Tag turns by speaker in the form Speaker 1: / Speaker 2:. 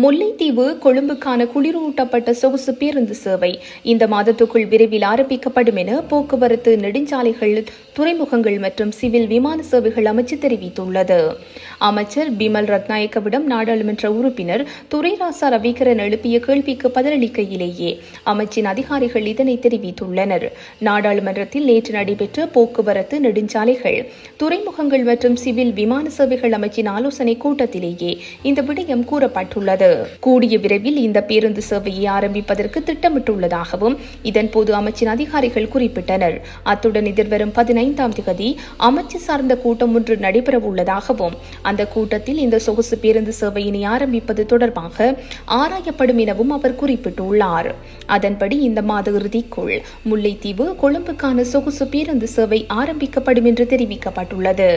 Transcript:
Speaker 1: முல்லைத்தீவு கொழும்புக்கான குளிரூட்டப்பட்ட சொகுசு பேருந்து சேவை இந்த மாதத்துக்குள் விரைவில் ஆரம்பிக்கப்படும் என போக்குவரத்து நெடுஞ்சாலைகள் துறைமுகங்கள் மற்றும் சிவில் விமான சேவைகள் அமைச்சு தெரிவித்துள்ளது. அமைச்சர் பிமல் ரத்நாயக்கவிடம் நாடாளுமன்ற உறுப்பினர் துரைராசா ரவிகரன் எழுப்பிய கேள்விக்கு பதிலளிக்கையிலேயே அமைச்சின் அதிகாரிகள் இதனை தெரிவித்துள்ளனர். நாடாளுமன்றத்தில் நேற்று நடைபெற்ற போக்குவரத்து நெடுஞ்சாலைகள் துறைமுகங்கள் மற்றும் சிவில் விமான சேவைகள் அமைச்சின் ஆலோசனை கூட்டத்திலேயே இந்த விடயம் கூறப்பட்டுள்ளது. கூடிய விரைவில் இந்த பேருந்து சேவையை ஆரம்பிப்பதற்கு திட்டமிட்டுள்ளதாகவும் இதன்போது அமைச்சின் அதிகாரிகள் குறிப்பிட்டனர். அத்துடன் எதிர்வரும் பதினைந்தாம் தேதி அமைச்சு சார்ந்த கூட்டம் ஒன்று நடைபெறவுள்ளதாகவும் அந்த கூட்டத்தில் இந்த சொகுசு பேருந்து சேவையினை ஆரம்பிப்பது தொடர்பாக ஆராயப்படும் எனவும் அவர் குறிப்பிட்டுள்ளார். அதன்படி இந்த மாத இறுதிக்குள் முல்லைத்தீவு கொழும்புக்கான சொகுசு பேருந்து சேவை ஆரம்பிக்கப்படும் என்று தெரிவிக்கப்பட்டுள்ளது.